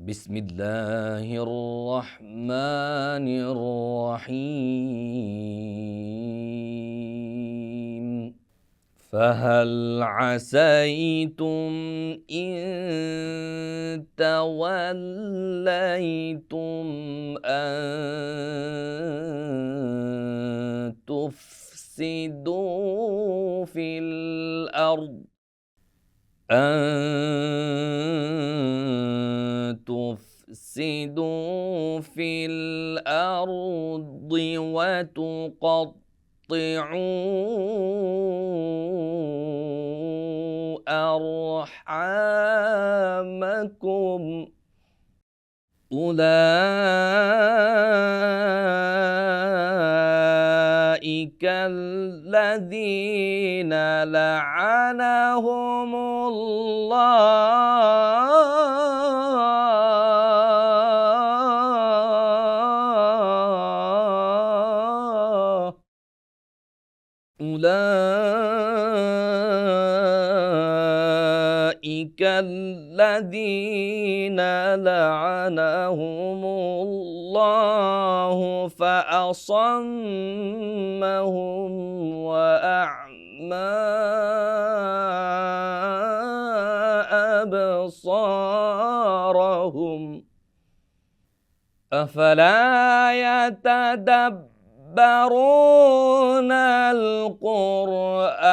بسم الله الرحمن الرحيم. فهل عسيتم إن توليتم أن تفسدوا في الأرض؟ أن تفسدوا في الأرض وتقطعوا أرحامكم. أولئك الذين لعنهم الله. أولئك الذين لعنهم الله فأصمهم وأعمى أبصارهم أفلا يتدبرون القرآن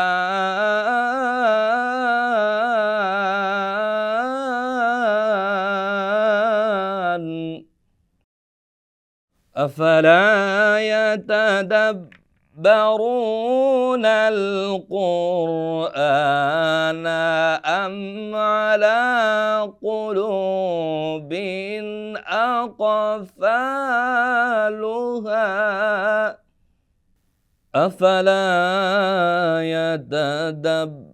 أفلا يتدبرون القرآن أم على قلوب أقفالها؟ أفلا يتدبرون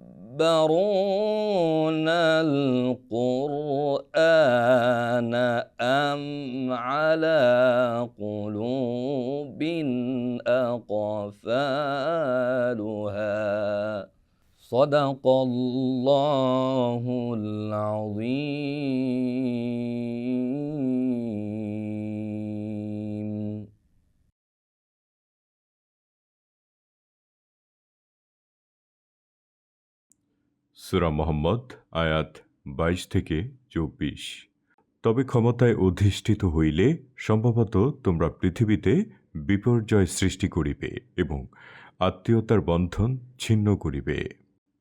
القرآن أم على قلوب أقفالها؟ صدق الله العظيم. সুরা মোহাম্মদ, আয়াত বাইশ থেকে চব্বিশ। তবে ক্ষমতায় অধিষ্ঠিত হইলে সম্ভবত তোমরা পৃথিবীতে বিপর্যয় সৃষ্টি করিবে এবং আত্মীয়তার বন্ধন ছিন্ন করিবে।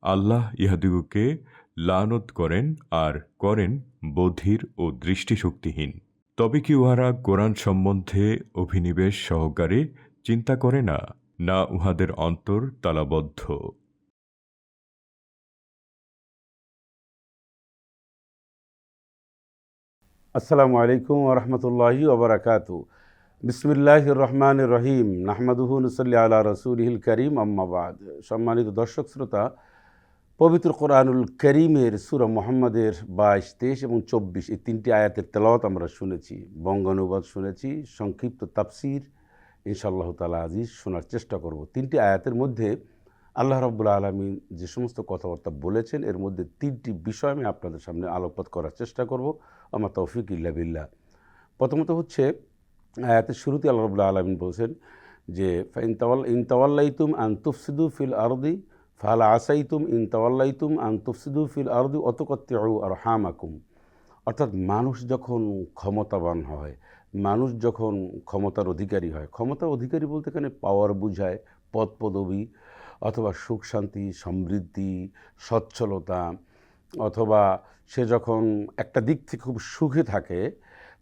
আল্লাহ ইহাদিগকে লানত করেন আর করেন বধির ও দৃষ্টিশক্তিহীন। তবে কি উহারা কোরআন সম্বন্ধে অভিনিবেশ সহকারে চিন্তা করে না না উহাদের অন্তর তালাবদ্ধ? আসসালামু আলাইকুম ওরহমতুল্লাহি ওবরাকাত বিসমিল্লাহ রহমান রহিম। নাহমাদুহু নসল্লি আলা রসুলহিল করিম। আম্মাবাদ সম্মানিত দর্শক শ্রোতা, পবিত্র কোরআনুল করিমের সুর মোহাম্মদের বাইশ, তেইশ এবং চব্বিশ এই তিনটি আয়াতের তেলাওয়াত আমরা শুনেছি, বঙ্গানুবাদ শুনেছি, সংক্ষিপ্ত তাফসির, ইনশাআল্লাহ তালা আজিজ শোনার চেষ্টা করব। তিনটি আয়াতের মধ্যে আল্লাহ রব্বুল আলমিন যে সমস্ত কথাবার্তা বলেছেন, এর মধ্যে তিনটি বিষয় আমি আপনাদের সামনে আলোকপাত করার চেষ্টা করব। আমার তৌফিক ইল্লা বিল্লাহ। প্রথমত হচ্ছে, আয়াতের শুরুতে আল্লাহ রবুল্লা আলমিন বলছেন যে ইনতাওয়াল ইনতাওয়াল্লাইতুম আন তুফসিদু ফিল আরদি, ফাল আসাইতুম ইনতাওয়াল্লাইতুম আন তুফসিদু ফিল আরদি অতকত্যাউ আর হাম হামাকুম অর্থাৎ মানুষ যখন ক্ষমতাবান হয়, মানুষ যখন ক্ষমতার অধিকারী হয়, ক্ষমতার অধিকারী বলতে এখানে পাওয়ার বুঝায়, পদ পদবী অথবা সুখ, শান্তি, সমৃদ্ধি, সচ্ছলতা, অথবা সে যখন একটা দিক থেকে খুব সুখে থাকে,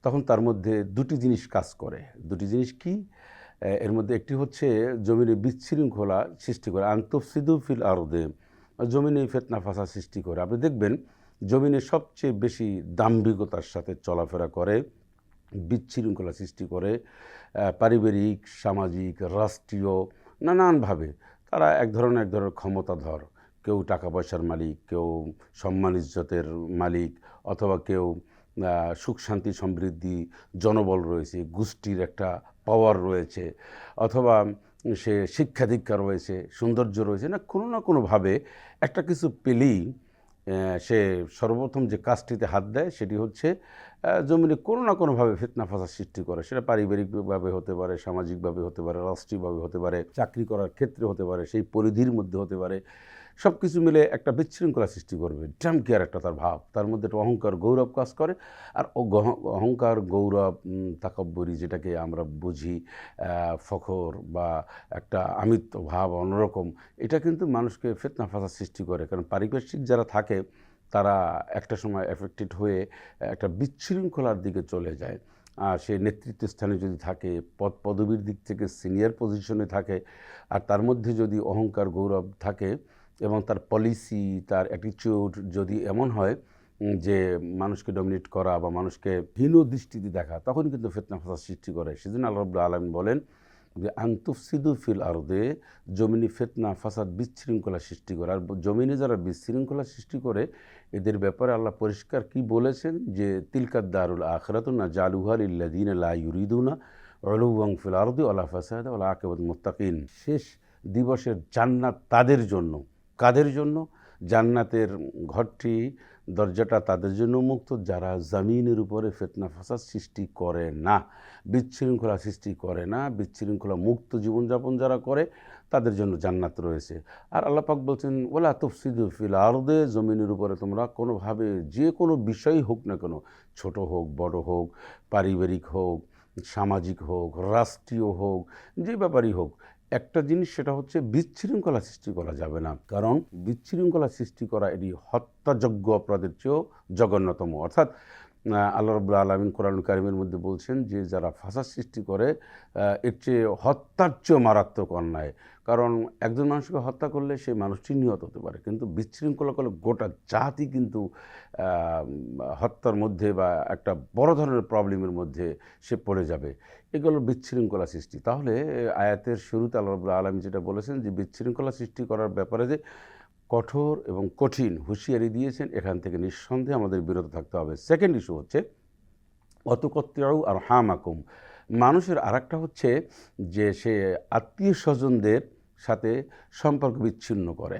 তখন তার মধ্যে দুটি জিনিস কাজ করে। দুটি জিনিস কি? এর মধ্যে একটি হচ্ছে জমিনে বিশৃঙ্খলা সৃষ্টি করে। আন্তঃসিদু ফিল আরদে। জমিনে ফেতনা ফাসা সৃষ্টি করে। আপনি দেখবেন জমিনে সবচেয়ে বেশি দাম্ভিকতার সাথে চলাফেরা করে বিচ্ছৃঙ্খলা সৃষ্টি করে পারিবারিক, সামাজিক, রাষ্ট্রীয়, নানানভাবে। তারা এক ধরনের এক ধরনের ক্ষমতাধর। কেউ টাকা পয়সার মালিক, কেউ সম্মান ইজ্জতের মালিক অথবা কেউ সুখ, শান্তি, সমৃদ্ধি, জনবল রয়েছে, গোষ্ঠীর একটা পাওয়ার রয়েছে অথবা সে শিক্ষা দীক্ষা রয়েছে, সৌন্দর্য রয়েছে। না, কোনো না কোনোভাবে একটা কিছু পেলেই সে সর্বপ্রথম যে কাজটিতে হাত দেয় সেটি হচ্ছে জমিনে কোনো না কোনোভাবে ফিতনা ফাসাদ সৃষ্টি করে। সেটা পারিবারিকভাবে হতে পারে, সামাজিকভাবে হতে পারে, রাষ্ট্রীয়ভাবে হতে পারে, চাকরি করার ক্ষেত্রে হতে পারে, সেই পরিধির মধ্যে হতে পারে। সব কিছু মিলে একটা বিশৃঙ্খলা সৃষ্টি করবে। ড্রাম কেয়ার একটা তার ভাব। তার মধ্যে একটা অহংকার, গৌরব কাজ করে। আর অহংকার, গৌরব তাকব্বরি যেটাকে আমরা বুঝি ফখর বা একটা আমিত্ব ভাব, অন্যরকম, এটা কিন্তু মানুষকে ফেতনা ফাসাদ সৃষ্টি করে। কারণ পারিপার্শ্বিক যারা থাকে, তারা একটা সময় এফেক্টেড হয়ে, একটা বিশৃঙ্খলার দিকে চলে যায়। আর সে নেতৃত্ব স্থানে যদি থাকে, পদ, পদবীর দিক থেকে সিনিয়র পজিশনে থাকে, আর তার মধ্যে যদি অহংকার, গৌরব থাকে এবং তার পলিসি তার অ্যাটিচিউড যদি এমন হয় যে মানুষকে ডমিনেট করা বা মানুষকে হীন দৃষ্টিতে দেখা তখন কিন্তু ফেতনা ফাসাদ সৃষ্টি করে। সেজন্য আল্লাহ রব্লা আলমিন বলেন যে, আন্তুফসিদু ফিল আরদে জমিনে ফেতনা, ফাসাদ বিশৃঙ্খলা সৃষ্টি করে। আর জমিনে যারা বিশৃঙ্খলা সৃষ্টি করে, এদের ব্যাপারে আল্লাহ পরিষ্কার কি বলেছেন? যে তিলকাদ দারুল আখরাতুনা জালুহাল ইল্লাদিন লা ইউরিদুনা অলুবং ফিল আরদি আল্লাহ ফাসাদ আল্লাহ আকেবত মোত্তাকিন। শেষ দিবসের জান্নাত তাদের জন্য। কাদের জন্য? জান্নাতের ঘরটি, দরজাটা তাদের জন্য মুক্ত, যারা জমিনের উপরে ফেতনা ফাসাদ সৃষ্টি করে না। বিচ্ছৃঙ্খলা সৃষ্টি করে না, বিচ্ছৃঙ্খলা মুক্ত জীবনযাপন যারা করে, তাদের জন্য জান্নাত রয়েছে। আর আল্লাহ পাক বলছেন ওলা তফসিদু ফিল আরদে জমিনের উপরে তোমরা কোনোভাবে, যে কোনো বিষয়ই হোক না কেন, ছোট হোক, বড় হোক, পারিবারিক হোক, সামাজিক হোক, রাষ্ট্রীয় হোক, যে ব্যাপারই হোক একটা জিনিস সেটা হচ্ছে বিচ্ছৃঙ্খলা সৃষ্টি করা যাবে না। কারণ বিচ্ছৃঙ্খলা সৃষ্টি করা এটি হত্যাযোগ্য অপরাধের চেয়েও জঘন্যতম। অর্থাৎ আল্লাহ রবুল্লা আলমিন কোরআন কারিমের মধ্যে বলছেন যে যারা ফাঁসার সৃষ্টি করে এর চেয়ে হত্যার চেয়েও মারাত্মক অন্যায়। কারণ একজন মানুষকে হত্যা করলে সেই মানুষটি নিহত হতে পারে। কিন্তু বিশৃঙ্খলা করলে গোটা জাতি কিন্তু হত্যার মধ্যে বা একটা বড় ধরনের প্রবলেমের মধ্যে সে পড়ে যাবে। এগুলো বিশৃঙ্খলা সৃষ্টি। তাহলে আয়াতের শুরুতে আল্লাহ রবুল্লা আলম যেটা বলেছেন যে বিশৃঙ্খলা সৃষ্টি করার ব্যাপারে যে কঠোর এবং কঠিন হুঁশিয়ারি দিয়েছেন, এখান থেকে নিঃসন্দেহে আমাদের বিরত থাকতে হবে। সেকেন্ড ইস্যু হচ্ছে অতকত্যাউ আর হামাকুম মানুষের আর হচ্ছে যে সে আত্মীয় স্বজনদের সাথে সম্পর্ক বিচ্ছিন্ন করে।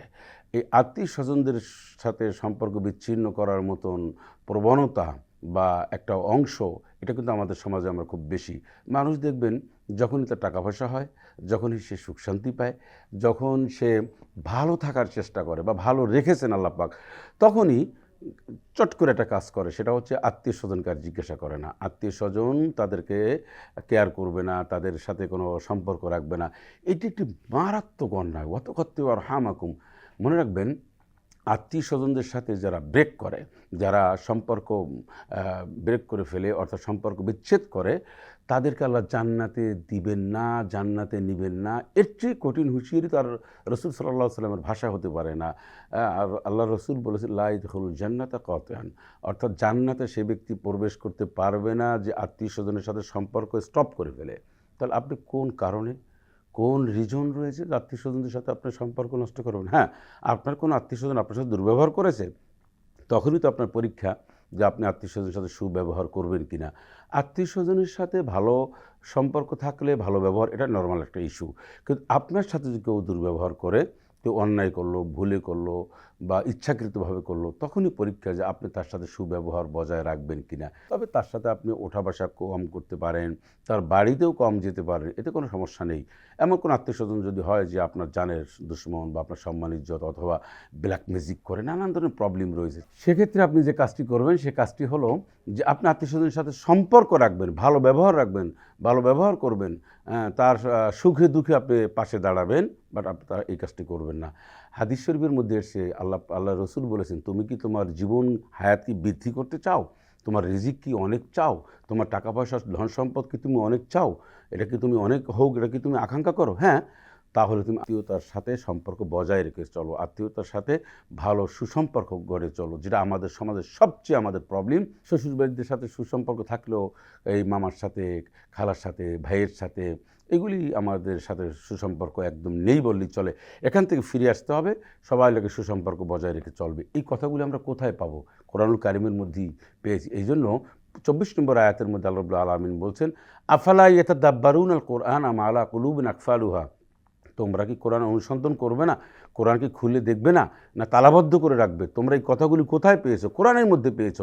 এই আত্মীয় স্বজনদের সাথে সম্পর্ক বিচ্ছিন্ন করার মতন প্রবণতা বা একটা অংশ, এটা কিন্তু আমাদের সমাজে আমরা খুব বেশি। মানুষ দেখবেন যখনই তার টাকা পয়সা হয়, যখনই সে সুখ শান্তি পায়, যখন সে ভালো থাকার চেষ্টা করে বা ভালো রেখেছেন আল্লাহ পাক, তখনই চট করে একটা কাজ করে, সেটা হচ্ছে আত্মীয় স্বজনকে জিজ্ঞাসা করে না। আত্মীয় স্বজন তাদেরকে কেয়ার করবে না, তাদের সাথে কোনো সম্পর্ক রাখবে না। এটি একটি মারাত্মক অন্যায়। অত করতে আর হামাকুম মনে রাখবেন আত্মীয় স্বজনদের সাথে যারা ব্রেক করে, যারা সম্পর্ক ব্রেক করে ফেলে, অর্থাৎ সম্পর্ক বিচ্ছেদ করে, তাদেরকে আল্লাহ জান্নাতে দিবেন না, জান্নাতে নিবেন না। এর চেয়ে কঠিন হুঁশিয়ারি তার রসুল সাল্লাহ সাল্লামের ভাষা হতে পারে না। আর আল্লাহ রসুল বলেছে লাইদুল জান্নাতা কতান অর্থাৎ জান্নাতে সে ব্যক্তি প্রবেশ করতে পারবে না যে আত্মীয় স্বজনের সাথে সম্পর্ক স্টপ করে ফেলে। তাহলে আপনি কোন কারণে কোন রিজন রয়েছে যে আত্মীয় স্বজনদের সাথে আপনার সম্পর্ক নষ্ট করবেন? হ্যাঁ আপনার কোনো আত্মীয় স্বজন আপনার সাথে দুর্ব্যবহার করেছে, তখনই তো আপনার পরীক্ষা যে আপনি আত্মীয় স্বজনের সাথে সুব্যবহার করবেন কি না আত্মীয় স্বজনের সাথে ভালো সম্পর্ক থাকলে ভালো ব্যবহার, এটা নর্মাল একটা ইস্যু কিন্তু আপনার সাথে যদি কেউ দুর্ব্যবহার করে, কেউ অন্যায় করল, ভুলে করল বা ইচ্ছাকৃতভাবে করল, তখনই পরীক্ষা যে আপনি তার সাথে সুব্যবহার বজায় রাখবেন কিনা। তবে তার সাথে আপনি ওঠা বসা কম করতে পারেন, তার বাড়িতেও কম যেতে পারেন, এতে কোনো সমস্যা নেই। এমন কোনো আত্মীয় স্বজন যদি হয় যে আপনার জানের দুশ্মন বা আপনার সম্মান ইজ্জত অথবা ব্ল্যাক ম্যাজিক করে নানান ধরনের প্রবলেম রয়েছে, সেক্ষেত্রে আপনি যে কাজটি করবেন, সে কাজটি হলো যে আপনি আত্মীয় স্বজনের সাথে সম্পর্ক রাখবেন, ভালো ব্যবহার রাখবেন, ভালো ব্যবহার করবেন তার সুখে দুঃখে আপনি পাশে দাঁড়াবেন বাট আপনি তারা এই কাজটি করবেন না। হাদিস শরীফের মধ্যে এসে আল্লাহ আল্লাহ রসুল বলেছেন, তুমি কি তোমার জীবন, হায়াত কি বৃদ্ধি করতে চাও? তোমার রিজিক কি অনেক চাও? তোমার টাকা পয়সা ধন সম্পদ কি তুমি অনেক চাও? এটা কি তুমি অনেক হোক, এটা কি তুমি আকাঙ্ক্ষা করো? হ্যাঁ তাহলে তুমি আত্মীয়তার সাথে সম্পর্ক বজায় রেখে চলো। আত্মীয়তার সাথে ভালো সুসম্পর্ক গড়ে চলো, যেটা আমাদের সমাজের সবচেয়ে আমাদের প্রবলেম শ্বশুরবাড়িদের সাথে সুসম্পর্ক থাকলেও এই মামার সাথে, খালার সাথে, ভাইয়ের সাথে, এগুলি আমাদের সাথে সুসম্পর্ক একদম নেই বললেই চলে। এখান থেকে ফিরে আসতে হবে, সবাই লোকে সুসম্পর্ক বজায় রেখে চলবে। এই কথাগুলি আমরা কোথায় পাবো? কোরআনুল কারিমের মধ্যেই পেয়েছি। এই জন্য চব্বিশ নম্বর আয়াতের মধ্যে আল্লাহ আলমিন বলছেন, আফালা ইয়েতা দাব্বারুন আল কোরআন আম আলা কুলুবিন আকফালুহা? তোমরা কি কোরআন অনুসন্ধান করবে না? কোরআন কি খুলে দেখবে না? না তালাবদ্ধ করে রাখবে? তোমরা এই কথাগুলি কোথায় পেয়েছ? কোরআনের মধ্যে পেয়েছ?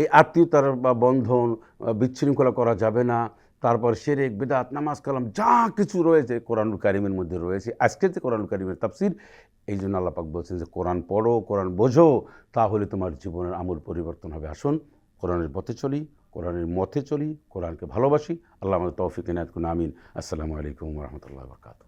এই আত্মীয়তার বা বন্ধন বিশৃঙ্খলা করা যাবে না। তারপর শেরেক বেদাত, নামাজ, কালাম, যা কিছু রয়েছে কোরআনুল কারিমের মধ্যে রয়েছে। আজকে যে কোরআনুল কারিমের তাফসির, এই জন্য আল্লাপাক বলছেন যে, কোরআন পড়ো, কোরআন বোঝো, তাহলে তোমার জীবনের আমূল পরিবর্তন হবে। আসুন, কোরআনের পথে চলি, কোরআনের মথে চলি, কোরআনকে ভালোবাসি। আল্লাহ আমাদের তৌফিক এনায়ত আমিন। আসসালামু আলাইকুম রহমতুল্লাহ বরকাত